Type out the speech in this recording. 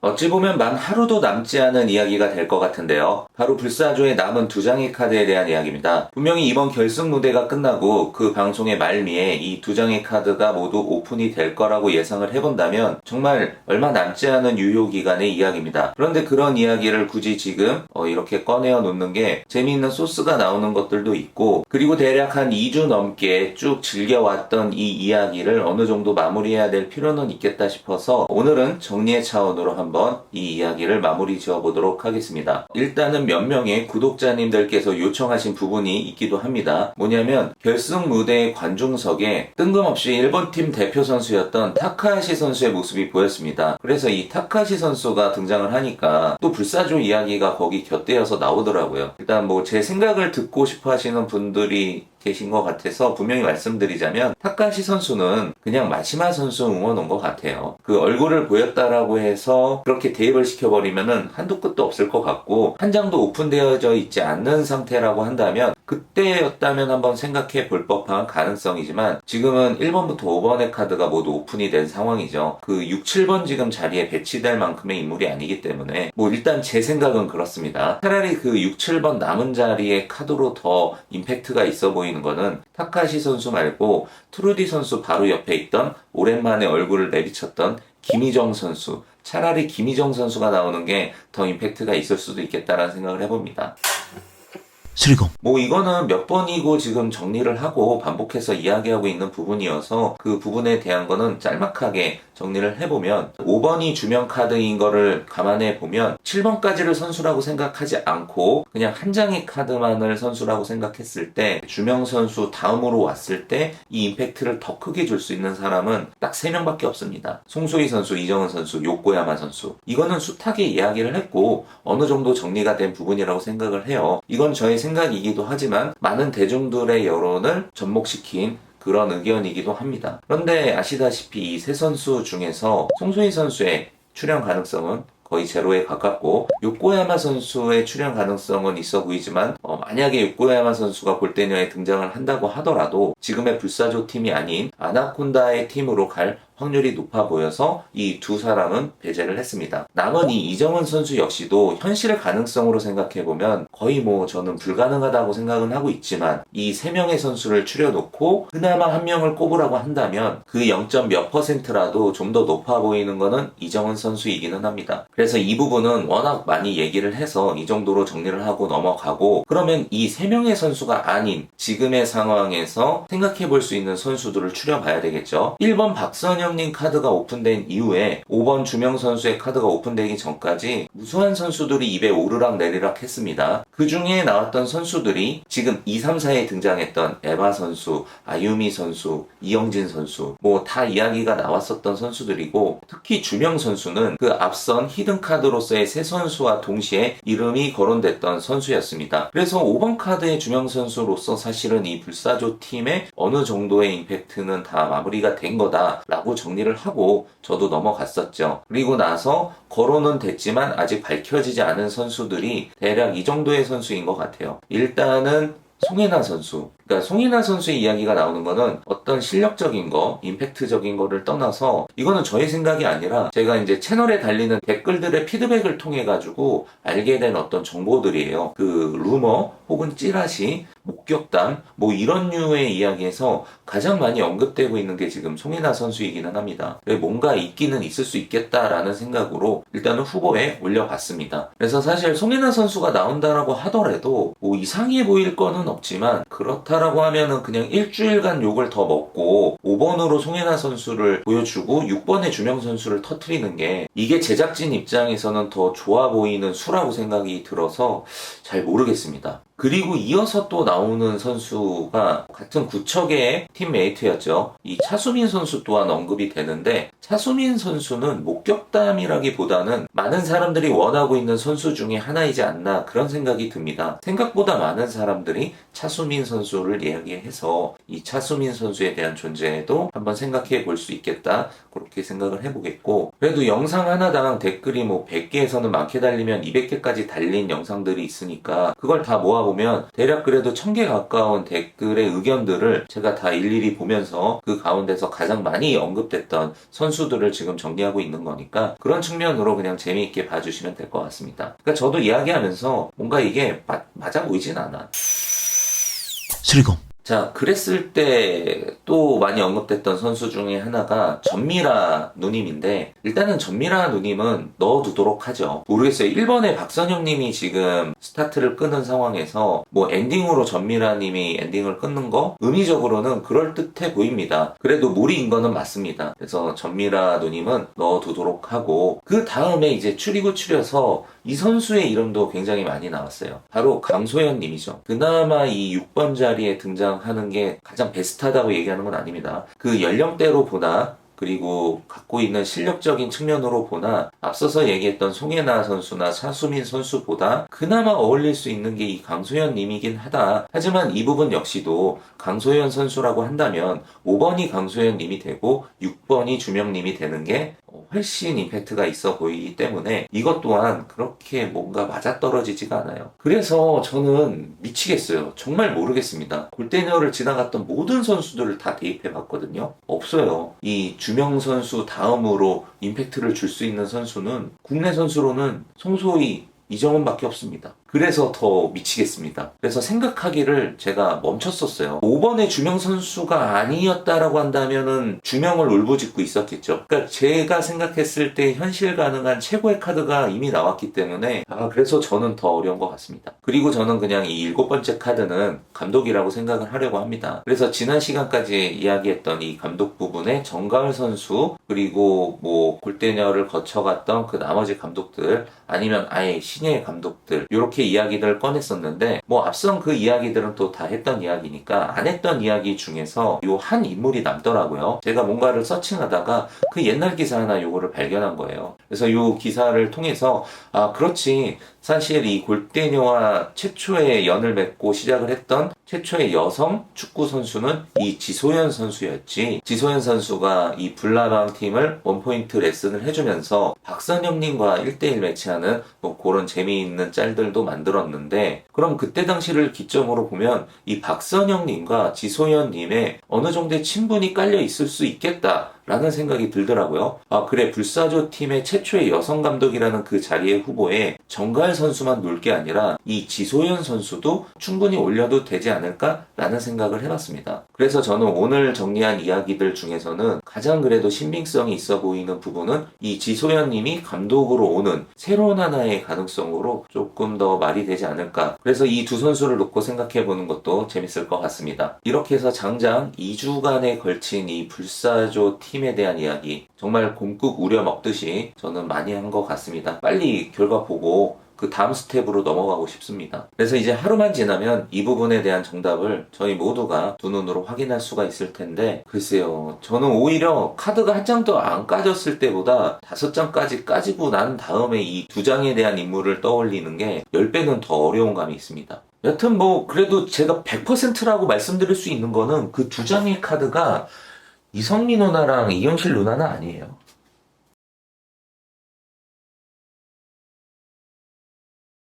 어찌 보면 만 하루도 남지 않은 이야기가 될 것 같은데요. 바로 불사조의 남은 두 장의 카드에 대한 이야기입니다. 분명히 이번 결승 무대가 끝나고 그 방송의 말미에 이 두 장의 카드가 모두 오픈이 될 거라고 예상을 해본다면 정말 얼마 남지 않은 유효 기간의 이야기입니다. 그런데 그런 이야기를 굳이 지금 어, 이렇게 꺼내어 놓는 게 재미있는 소스가 나오는 것들도 있고 그리고 대략 한 2주 넘게 쭉 즐겨왔던 이 이야기를 어느 정도 마무리해야 될 필요는 있겠다 싶어서 오늘은 정리의 차원으로 한번 이 이야기를 마무리 지어 보도록 하겠습니다. 일단은 몇 명의 구독자님들께서 요청하신 부분이 있기도 합니다. 뭐냐면 결승 무대의 관중석에 뜬금없이 일본 팀 대표 선수였던 타카하시 선수의 모습이 보였습니다. 그래서 이 타카하시 선수가 등장을 하니까 또 불사조 이야기가 거기 곁들여서 나오더라고요. 일단 뭐 제 생각을 듣고 싶어 하시는 분들이 계신 것 같아서 분명히 말씀드리자면 타카시 선수는 그냥 마시마 선수 응원 온 것 같아요. 그 얼굴을 보였다라고 해서 그렇게 대입을 시켜버리면은 한도 끝도 없을 것 같고 한 장도 오픈되어져 있지 않는 상태라고 한다면 그때였다면 한번 생각해 볼 법한 가능성이지만 지금은 1번부터 5번의 카드가 모두 오픈이 된 상황이죠. 그 6, 7번 지금 자리에 배치될 만큼의 인물이 아니기 때문에 뭐 일단 제 생각은 그렇습니다. 차라리 그 6, 7번 남은 자리에 카드로 더 임팩트가 있어 보이는 거는 타카시 선수 말고 트루디 선수 바로 옆에 있던 오랜만에 얼굴을 내비쳤던 김희정 선수 차라리 김희정 선수가 나오는 게 더 임팩트가 있을 수도 있겠다라는 생각을 해봅니다. 수리공 뭐 이거는 몇 번이고 지금 정리를 하고 반복해서 이야기하고 있는 부분이어서 그 부분에 대한 거는 짤막하게 정리를 해보면 5번이 주명 카드인 거를 감안해 보면 7번까지를 선수라고 생각하지 않고 그냥 한 장의 카드만을 선수라고 생각했을 때 주명 선수 다음으로 왔을 때 이 임팩트를 더 크게 줄 수 있는 사람은 딱 3명밖에 없습니다. 송소희 선수, 이정은 선수, 요코야마 선수. 이거는 숱하게 이야기를 했고 어느 정도 정리가 된 부분이라고 생각을 해요. 이건 저의 생각 이기도 하지만 많은 대중들의 여론을 접목시킨 그런 의견이기도 합니다. 그런데 아시다시피 이 세 선수 중에서 송소희 선수의 출연 가능성은 거의 제로에 가깝고 요코야마 선수의 출연 가능성은 있어 보이지만 어, 만약에 요코야마 선수가 골대녀에 등장을 한다고 하더라도 지금의 불사조 팀이 아닌 아나콘다의 팀으로 갈 확률이 높아 보여서 이 두 사람은 배제를 했습니다. 남은 이 이정은 선수 역시도 현실 가능성으로 생각해보면 거의 뭐 저는 불가능하다고 생각은 하고 있지만 이 세 명의 선수를 추려놓고 그나마 한 명을 꼽으라고 한다면 그 0. 몇 퍼센트라도 좀 더 높아 보이는 거는 이정은 선수이기는 합니다. 그래서 이 부분은 워낙 많이 얘기를 해서 이 정도로 정리를 하고 넘어가고 그러면 이 세 명의 선수가 아닌 지금의 상황에서 생각해 볼 수 있는 선수들을 추려봐야 되겠죠. 1번 박선영 님 카드가 오픈된 이후에 5번 주명 선수의 카드가 오픈되기 전까지 무수한 선수들이 입에 오르락 내리락 했습니다. 그 중에 나왔던 선수들이 지금 2, 3, 4에 등장했던 에바 선수, 아유미 선수, 이영진 선수 뭐 다 이야기가 나왔었던 선수들이고 특히 주명 선수는 그 앞선 히든 카드로서의 세 선수와 동시에 이름이 거론됐던 선수였습니다. 그래서 5번 카드의 주명 선수로서 사실은 이 불사조 팀의 어느 정도의 임팩트는 다 마무리가 된 거다라고 정리를 하고 저도 넘어갔었죠. 그리고 나서 거론은 됐지만 아직 밝혀지지 않은 선수들이 대략 이 정도의 선수인 것 같아요. 일단은 송혜나 선수. 그러니까 송혜나 선수의 이야기가 나오는 거는 어떤 실력적인 거, 임팩트적인 거를 떠나서 이거는 저의 생각이 아니라 제가 이제 채널에 달리는 댓글들의 피드백을 통해 가지고 알게 된 어떤 정보들이에요. 그 루머 혹은 찌라시, 목격담 뭐 이런 류의 이야기에서 가장 많이 언급되고 있는 게 지금 송혜나 선수이기는 합니다. 뭔가 있기는 있을 수 있겠다라는 생각으로 일단은 후보에 올려봤습니다. 그래서 사실 송혜나 선수가 나온다라고 하더라도 뭐 이상해 보일 거는 없지만 그렇다라고 하면은 그냥 일주일간 욕을 더 먹고 5번으로 송혜나 선수를 보여주고 6번에 주명 선수를 터트리는 게 이게 제작진 입장에서는 더 좋아 보이는 수라고 생각이 들어서 잘 모르겠습니다. 그리고 이어서 또 나오는 선수가 같은 구척의 팀메이트였죠. 이 차수민 선수 또한 언급이 되는데 차수민 선수는 목격담이라기보다는 많은 사람들이 원하고 있는 선수 중에 하나이지 않나 그런 생각이 듭니다. 생각보다 많은 사람들이 차수민 선수를 이야기해서 이 차수민 선수에 대한 존재도 한번 생각해 볼 수 있겠다 그렇게 생각을 해보겠고 그래도 영상 하나당 댓글이 뭐 100개에서는 많게 달리면 200개까지 달린 영상들이 있으니까 그걸 다 모아 보면 대략 그래도 천 개 가까운 댓글의 의견들을 제가 다 일일이 보면서 그 가운데서 가장 많이 언급됐던 선수들을 지금 정리하고 있는 거니까 그런 측면으로 그냥 재미있게 봐주시면 될 것 같습니다. 그러니까 저도 이야기하면서 뭔가 이게 맞, 맞아 보이진 않아. 수리검 자, 그랬을 때 또 많이 언급됐던 선수 중에 하나가 전미라 누님인데, 일단은 전미라 누님은 넣어두도록 하죠. 모르겠어요. 1번에 박선영 님이 지금 스타트를 끄는 상황에서, 뭐 엔딩으로 전미라 님이 엔딩을 끊는 거, 의미적으로는 그럴듯해 보입니다. 그래도 무리인 거는 맞습니다. 그래서 전미라 누님은 넣어두도록 하고, 그 다음에 이제 추리고 추려서 이 선수의 이름도 굉장히 많이 나왔어요. 바로 강소연 님이죠. 그나마 이 6번 자리에 등장 하는 게 가장 베스트하다고 얘기하는 건 아닙니다. 그 연령대로 보나 그리고 갖고 있는 실력적인 측면으로 보나 앞서서 얘기했던 송혜나 선수나 차수민 선수보다 그나마 어울릴 수 있는 게 이 강소연 님이긴 하다. 하지만 이 부분 역시도 강소연 선수라고 한다면 5번이 강소연 님이 되고 6번이 주명 님이 되는 게 훨씬 임팩트가 있어 보이기 때문에 이것 또한 그렇게 뭔가 맞아떨어지지가 않아요. 그래서 저는 미치겠어요. 정말 모르겠습니다. 골대녀를 지나갔던 모든 선수들을 다 대입해 봤거든요. 없어요. 이 주명 선수 다음으로 임팩트를 줄 수 있는 선수는 국내 선수로는 송소희 이정훈밖에 없습니다. 그래서 더 미치겠습니다. 그래서 생각하기를 제가 멈췄었어요. 5번의 주명 선수가 아니었다라고 한다면은 주명을 울부짖고 있었겠죠. 그러니까 제가 생각했을 때 현실 가능한 최고의 카드가 이미 나왔기 때문에 아 그래서 저는 더 어려운 것 같습니다. 그리고 저는 그냥 이 일곱 번째 카드는 감독이라고 생각을 하려고 합니다. 그래서 지난 시간까지 이야기했던 이 감독 부분에 정가을 선수 그리고 뭐 골대녀를 거쳐갔던 그 나머지 감독들 아니면 아예 신예 감독들 이렇게 이야기들을 꺼냈었는데 뭐 앞선 그 이야기들은 또 다 했던 이야기니까 안 했던 이야기 중에서 요 한 인물이 남더라고요. 제가 뭔가를 서칭하다가 그 옛날 기사 하나 요거를 발견한 거예요. 그래서 요 기사를 통해서 아 그렇지 사실 이 골대녀와 최초의 연을 맺고 시작을 했던 최초의 여성 축구 선수는 이 지소연 선수였지. 지소연 선수가 이 불나방 팀을 원포인트 레슨을 해주면서 박선영님과 1대1 매치하는 뭐 그런 재미있는 짤들도 만들었는데 그럼 그때 당시를 기점으로 보면 이 박선영님과 지소연님의 어느 정도의 친분이 깔려 있을 수 있겠다. 라는 생각이 들더라고요. 아, 그래, 불사조 팀의 최초의 여성 감독이라는 그 자리의 후보에 정가을 선수만 놀게 아니라 이 지소연 선수도 충분히 올려도 되지 않을까라는 생각을 해봤습니다. 그래서 저는 오늘 정리한 이야기들 중에서는 가장 그래도 신빙성이 있어 보이는 부분은 이 지소연 님이 감독으로 오는 새로운 하나의 가능성으로 조금 더 말이 되지 않을까. 그래서 이 두 선수를 놓고 생각해 보는 것도 재밌을 것 같습니다. 이렇게 해서 장장 2주간에 걸친 이 불사조 팀에 대한 이야기 정말 곰국 우려 먹듯이 저는 많이 한 것 같습니다. 빨리 결과 보고 그 다음 스텝으로 넘어가고 싶습니다. 그래서 이제 하루만 지나면 이 부분에 대한 정답을 저희 모두가 두 눈으로 확인할 수가 있을 텐데 글쎄요 저는 오히려 카드가 한 장도 안 까졌을 때보다 다섯 장까지 까지고 난 다음에 이 두 장에 대한 인물을 떠올리는 게 10배는 더 어려운 감이 있습니다. 여튼 뭐 그래도 제가 100%라고 말씀드릴 수 있는 거는 그 두 장의 카드가 이성민 누나랑 이영실 누나는 아니에요.